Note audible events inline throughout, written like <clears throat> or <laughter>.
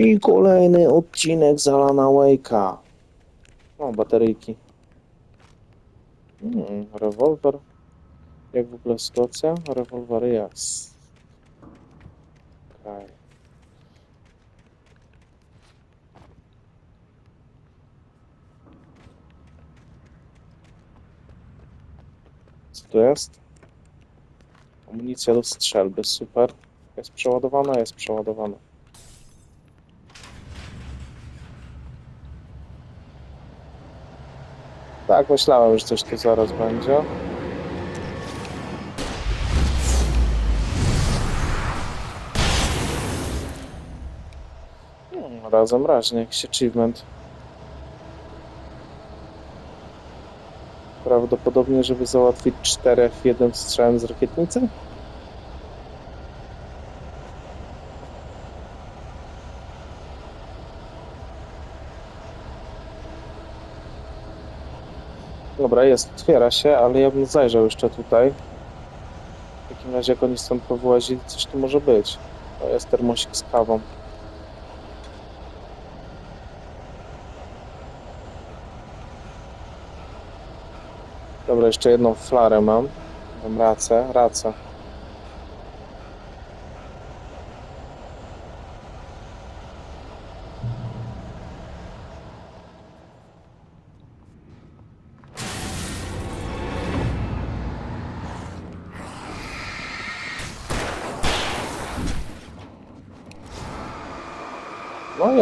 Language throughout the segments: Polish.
I kolejny odcinek z Alana Wake'a. O, bateryjki. Hmm, rewolwer. Jak w ogóle sytuacja? Rewolwer jest. Okej. Co tu jest? Amunicja do strzelby, super. Jest przeładowana, jest przeładowana. Tak, myślałem, że coś tu zaraz będzie. Hmm, razem raźnie, jakiś achievement. Prawdopodobnie, żeby załatwić czterech jednym strzałem z rakietnicy? Dobra, jest, otwiera się, ale ja bym zajrzał jeszcze tutaj. W takim razie, jak oni stąd powyłazili, coś tu może być. To jest termosik z kawą. Dobra, jeszcze jedną flarę mam. Mam racę, racę.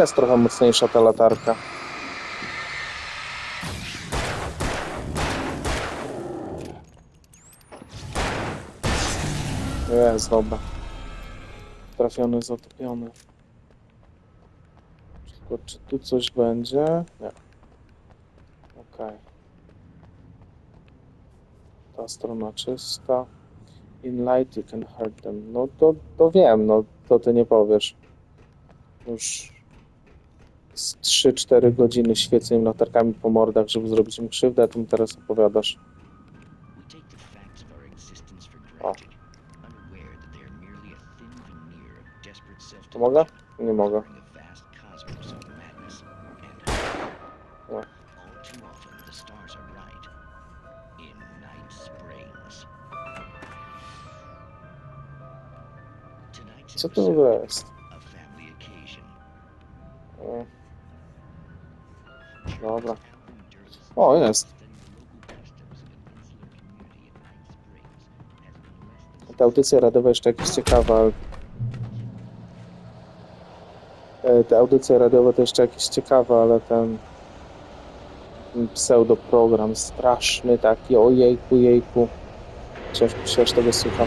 Jest trochę mocniejsza ta latarka. Jest, dobra. Trafiony, zatopiony. Tylko czy tu coś będzie? Nie. Okej. Ta strona czysta. In light you can hurt them. No to, to wiem, no to ty nie powiesz. Już 3-4 godziny świecę im latarkami po mordach, żeby zrobić im krzywdę, a mi teraz opowiadasz. We take the facts of our existence for O, less than Te audycje radiowe jeszcze jakieś ciekawe, ale... E, Te audycje radiowe to jeszcze jakieś ciekawe, ale ten... pseudoprogram straszny taki, ojejku, jejku. Ciężko się aż tego słucha.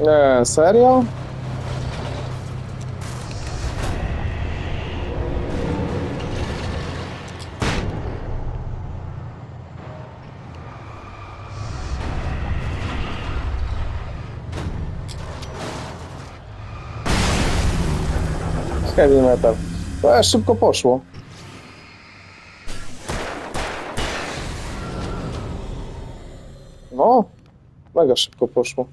Nie, serio? Heavy metal. To aż szybko poszło. No, mega szybko poszło.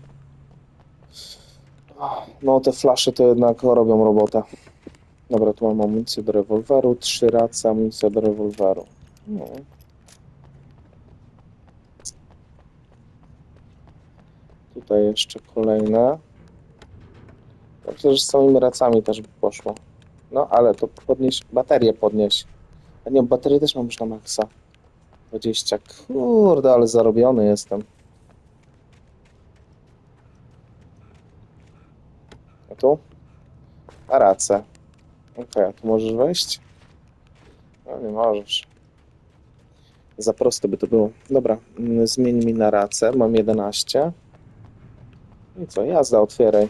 No, te flasze to jednak robią robotę. Dobra, tu mam amunicję do rewolweru, trzy race, amunicja do rewolweru. No. Tutaj jeszcze kolejne. Myślę, że z samymi racami też by poszło. No, ale to podnieś, baterię podnieś. A nie, baterię też mam już na maksa. 20. Kurde, ale zarobiony jestem. A tu? A racę. Okej, a tu możesz wejść? No nie możesz. Za proste by to było. Dobra, mm, zmień mi na racę. Mam 11. I co? Jazda, otwieraj.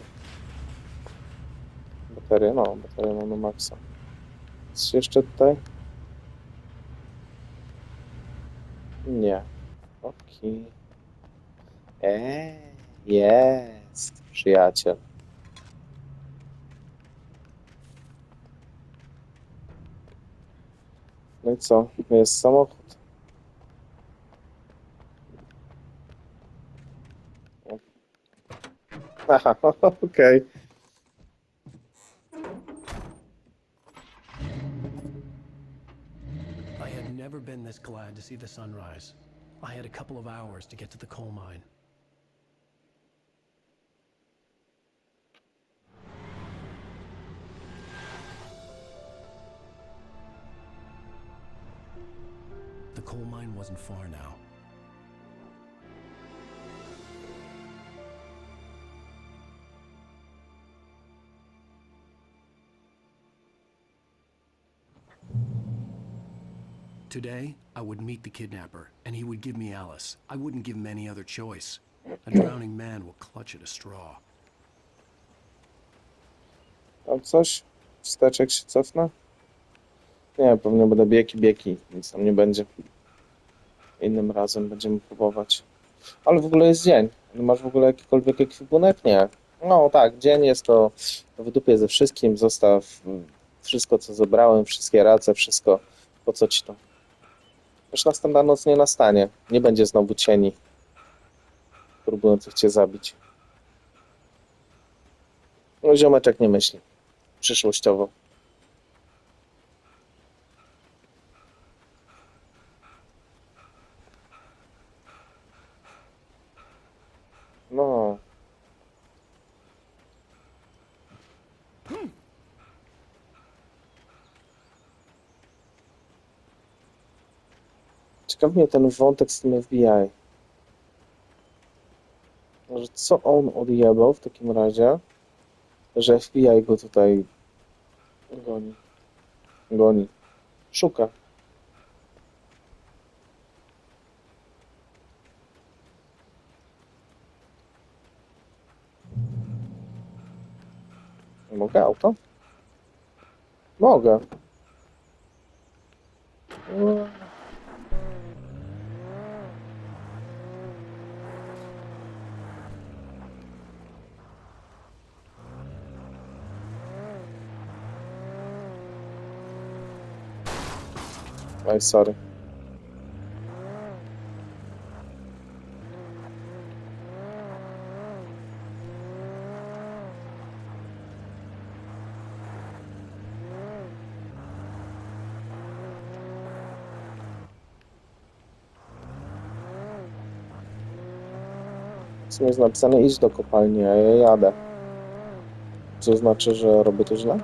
Baterię, no, baterię mam na maksa. Coś jeszcze tutaj? Nie. Okej. Eee, jest, przyjaciel. No i co? Jest samochód. Aha, <laughs> okej. I sunrise. I had a couple of hours to get to the coal mine. The coal mine wasn't far now. Today, I would meet the kidnapper, and he would give me Alice. I wouldn't give him any other choice. A <clears throat> drowning man will clutch at a straw. Tam coś? Wsteczek się cofnę? Nie, pewnie będę bieki, bieki, nic tam nie będzie. Innym razem będziemy próbować. Ale w ogóle jest dzień. Masz w ogóle jakikolwiek ekwipunek? Nie. No tak, dzień jest to w dupie ze wszystkim. Zostaw wszystko, co zebrałem, wszystkie race, wszystko. Po co ci to? Już następna noc nie nastanie. Nie będzie znowu cieni próbujących cię zabić. No ziomeczek nie myśli przyszłościowo. No. Ciekawi mnie ten wątek z tym FBI. Co on odjebał w takim razie, że FBI go tutaj Goni. Goni. Szuka. Mogę auto? Mogę. No. Oj, sorry. W sumie jest napisane idź do kopalni, a ja jadę. Co znaczy, że robię to źle?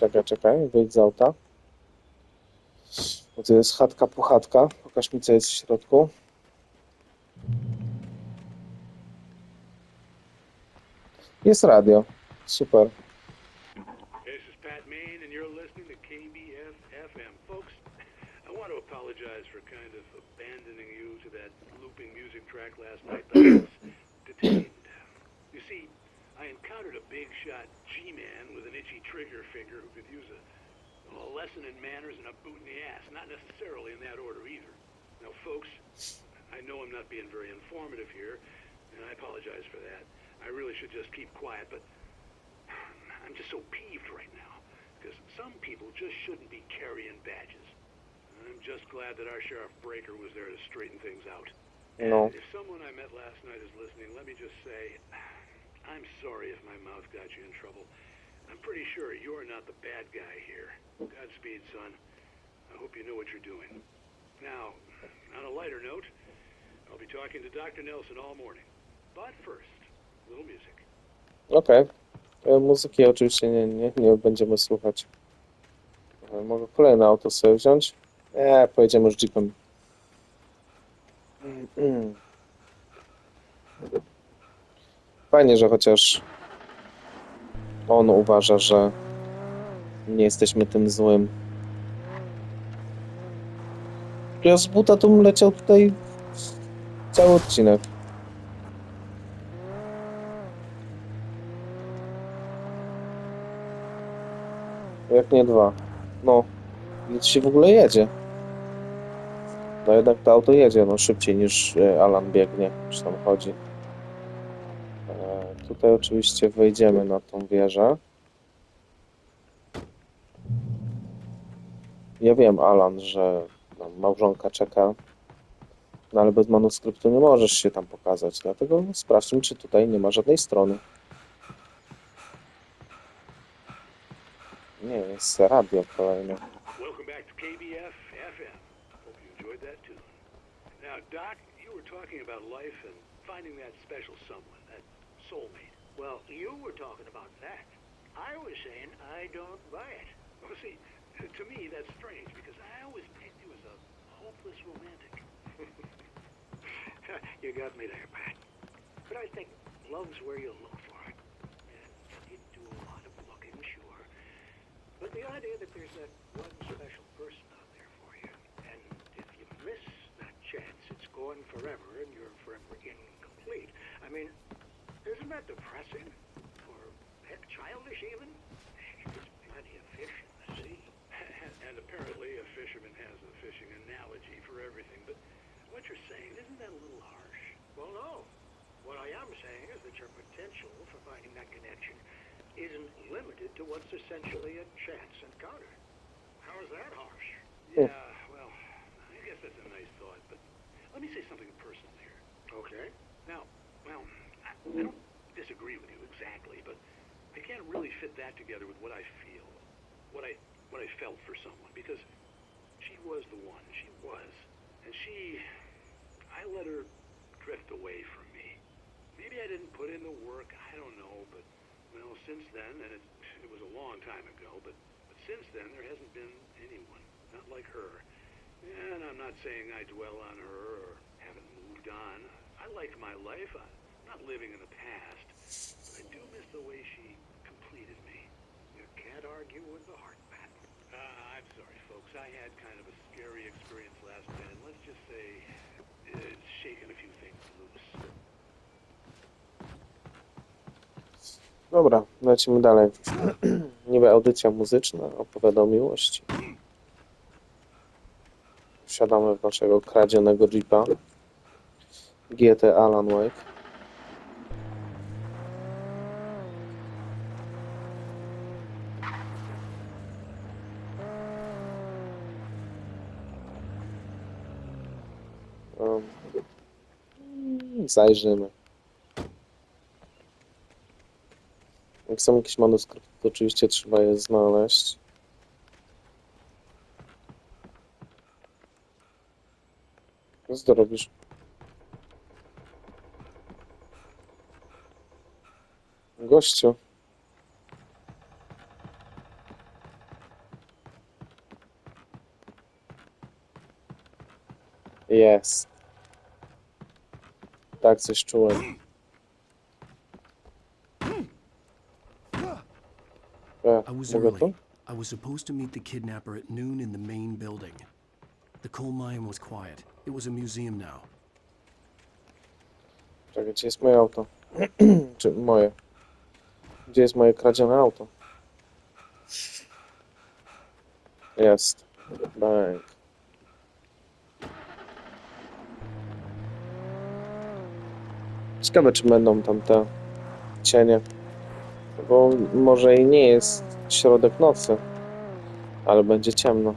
Czekaj, czekaj, wyjdź z auta. Bo to jest chatka puchatka. Pokaż mi, co jest w środku. Jest radio. Super. This is Pat Main, and you're listening to KBF FM. Folks, I want to apologize for kind of abandoning you to that looping music track last night, but I was detained. You see, I encountered a big shot G-man with an itchy trigger finger who could use a, a lesson in manners and a boot in the ass. Not necessarily in that order either. Now, folks, I know I'm not being very informative here, and I apologize for that. I really should just keep quiet, but <sighs> I'm just so peeved right now because some people just shouldn't be carrying badges. I'm just glad that our Sheriff Breaker was there to straighten things out. No. And if someone I met last night is listening, let me just say, I'm sorry if my mouth got you in trouble. I'm pretty sure you're not the bad guy here. Godspeed, son. I hope you know what you're doing. Now, on a lighter note, I'll be talking to Dr. Nelson all morning. But first, a little music. E, Muzyki oczywiście nie, nie, nie będziemy słuchać. Mogę kolejne auto sobie wziąć? Nie, pojedziemy już jeepem. Mm, <clears throat> mm. Fajnie, że chociaż on uważa, że nie jesteśmy tym złym. Ja z buta tu leciał tutaj cały odcinek. Jak nie dwa. No, nic się w ogóle jedzie. No jednak to auto jedzie no szybciej niż e, Alan biegnie, czy tam chodzi. E, tutaj oczywiście wejdziemy na tą wieżę. Ja wiem, Alan, że małżonka czeka, no ale bez manuskryptu nie możesz się tam pokazać, dlatego sprawdźmy, czy tutaj nie ma żadnej strony. Nie, jest radio kolejne. Welcome back KBF FM. Hope you enjoyed that Doc, you were talking about life and finding that special someone, soulmate. Well, you were talking about that. I was saying I don't buy it. <laughs> Well, see, to me that's strange because I always picked you as a hopeless romantic. <laughs> you got me there, Pat. But I think love's where you look for it. And you do a lot of looking, sure. But the idea that there's that one special person out there for you, and if you miss that chance, it's gone forever and you're forever incomplete. I mean, isn't that depressing? Or heck, childish even? There's plenty of fish in the sea. <laughs> and apparently a fisherman has a fishing analogy for everything, but what you're saying, isn't that a little harsh? Well, no. What I am saying is that your potential for finding that connection isn't limited to what's essentially a chance encounter. How is that harsh? Yeah. Yeah, well, I guess that's a nice thought, but let me say something personal here. Okay. Now, well, I, I don't disagree with you exactly, but I can't really fit that together with what I feel, what I what I felt for someone, because she was the one, she was, and she, I let her drift away from me. Maybe I didn't put in the work, I don't know, but well, since then, and it it was a long time ago, but but since then there hasn't been anyone, not like her. And I'm not saying I dwell on her or haven't moved on. I like my life. I'm not living in the past. I do miss the way she. Argue with the heart, Pat. Uh, I'm sorry, folks. I had kind of a scary experience last night, and let's just say it's shaken a few things loose. Dobra, lecimy dalej. <clears throat> Niby audycja muzyczna opowiada o miłości. Wsiadamy w naszego kradzionego jeepa. GT Alan Wake. Zajrzymy. Jak są jakieś manuskrypty, to oczywiście trzeba je znaleźć. Co ty robisz? Gościu. Jest. Tak, coś czułem. E, I was mogę tu? early. I was supposed to meet the kidnapper at noon in the main building. The coal mine was quiet. It was a museum now. Czekaj, gdzie jest moje auto? <clears throat> Czy moje? Gdzie jest moje kradzione auto? Jest. Bank. Ciekawe, czy będą tam te cienie. Bo może i nie jest środek nocy, ale będzie ciemno.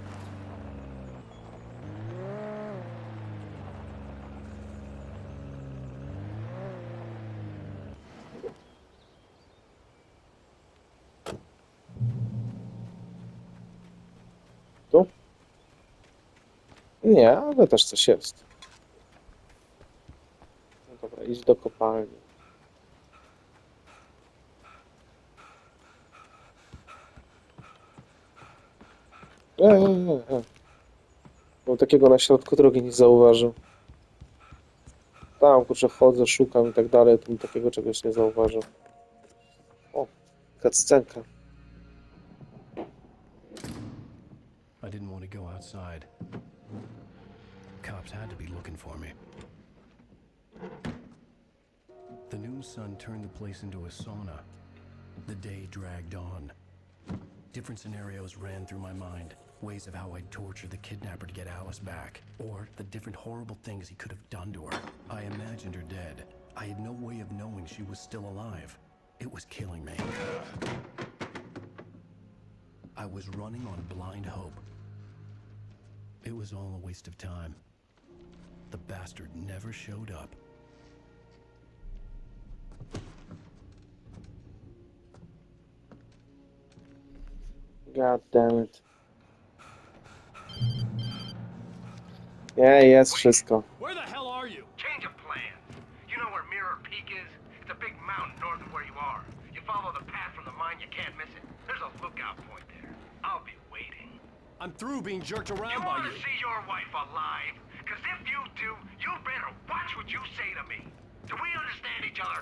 Tu? Nie, ale też coś jest. Dobra, idź do kopalni. E, e, e. Bo takiego na środku drogi nie zauważył. Tam kurczę chodzę, szukam i tak dalej, tam takiego czegoś nie zauważył. O, kaccenka. I didn't want to go outside. Cops had to be looking for me. The noon sun turned the place into a sauna. The day dragged on. Different scenarios ran through my mind. Ways of how I'd torture the kidnapper to get Alice back. Or the different horrible things he could have done to her. I imagined her dead. I had no way of knowing she was still alive. It was killing me. I was running on blind hope. It was all a waste of time. The bastard never showed up. God damn it. Yeah, jest wszystko. Where the hell are you? Change of plans. You know where Mirror Peak is? It's a big mountain north of where you are. You follow the path from the mine, you can't miss it. There's a lookout point there. I'll be waiting. I'm through being jerked You around by want to you. see your wife alive? Because if you do, you better watch what you say to me. Do we understand each other?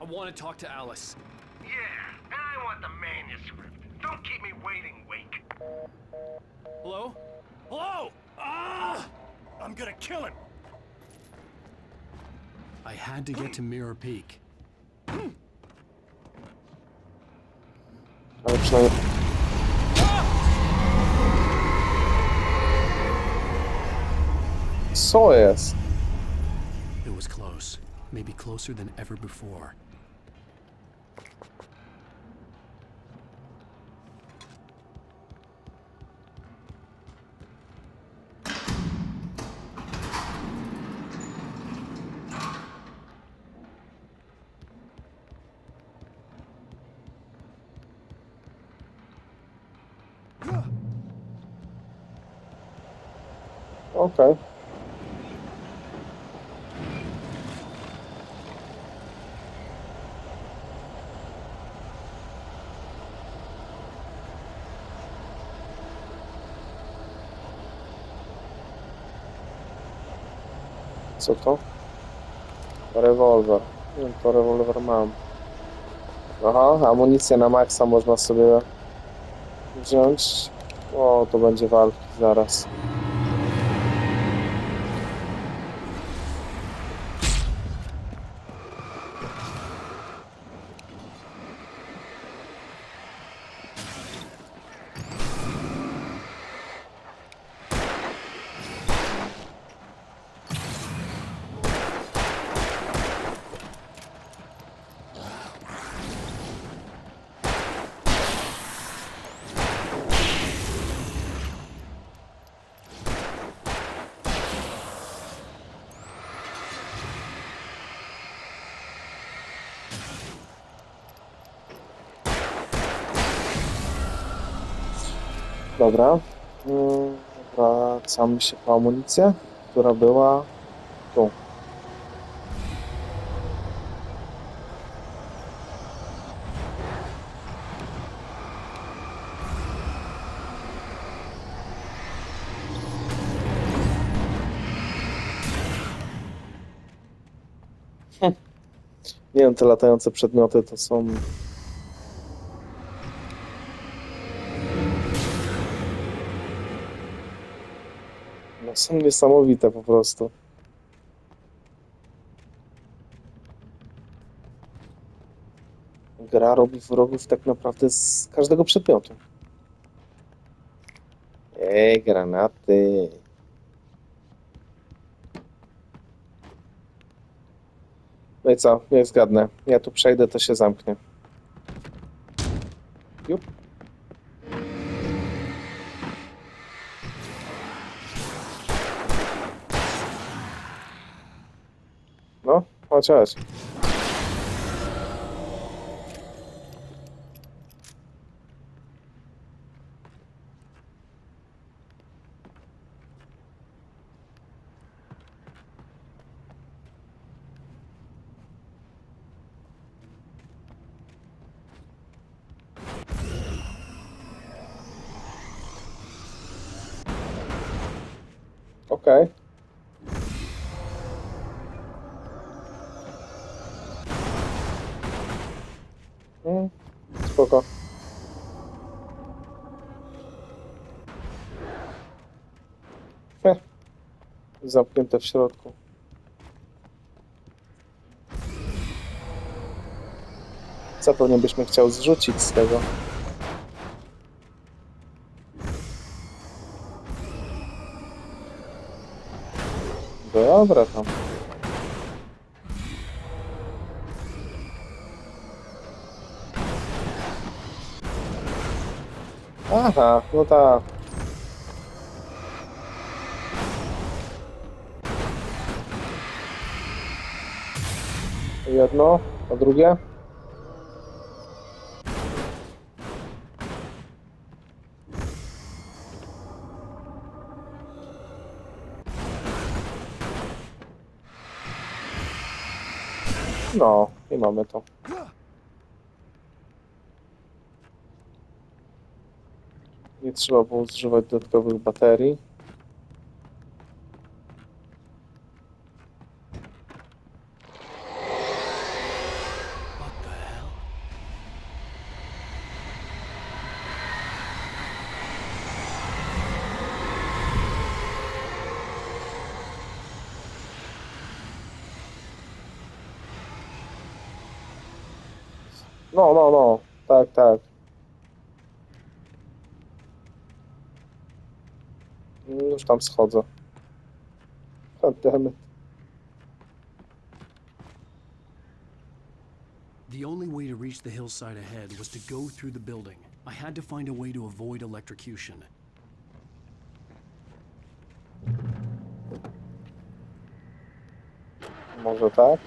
I want to talk to Alice. Yeah, and I want the manuscript. Don't keep me waiting, Wake. Hello? Hello? Ah! I'm gonna kill him. I had to get to Mirror Peak. Ale przynajmniej... Co jest? It was close. Maybe closer than ever before. Okej. Co to? Rewolwer. Wiem, to rewolwer mam. Aha, amunicję na maksa można sobie wziąć. O, to będzie walki zaraz. Dobra. Mm, Wracamy się po amunicję, która była tu. Nie wiem, te latające przedmioty to są No, są niesamowite po prostu. Gra robi wrogów tak naprawdę z każdego przedmiotu. Ej, granaty. No i co? Nie zgadnę. Ja tu przejdę, to się zamknie. Jup. No, chodź, Okej. Mm, spoko. Heh. Zamknięte w środku. Co pewnie byśmy chciał zrzucić z tego? Да, там. Ага, ну так. И одно, а другая. No, i mamy to. Nie trzeba było zużywać dodatkowych baterii. Tam schodzę. Goddammit. The only way to reach the hillside ahead was to go through the building. I had to find a way to avoid electrocution. Może tak?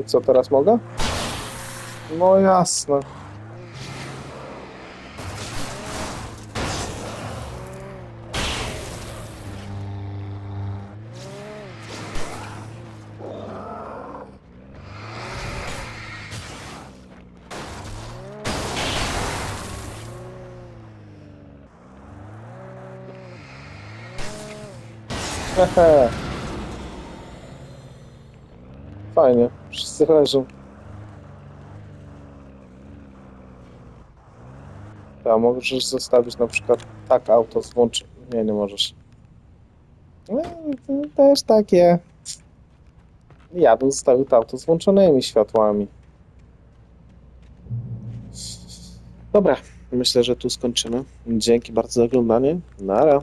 I co teraz mogę? No jasne. Hehe. Fajnie, wszyscy leżą. Ja możesz zostawić na przykład tak auto z. Nie, nie możesz. No, też takie. Ja bym zostawił to auto z włączonymi światłami. Dobra, myślę, że tu skończymy. Dzięki bardzo za oglądanie. Nara.